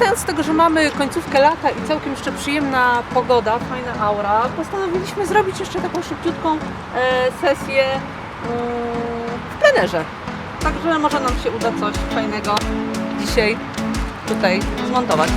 korzystając z tego, że mamy końcówkę lata i całkiem jeszcze przyjemna pogoda, fajna aura, postanowiliśmy zrobić jeszcze taką szybciutką e, sesję mm, w plenerze. Także może nam się uda coś fajnego dzisiaj tutaj zmontować.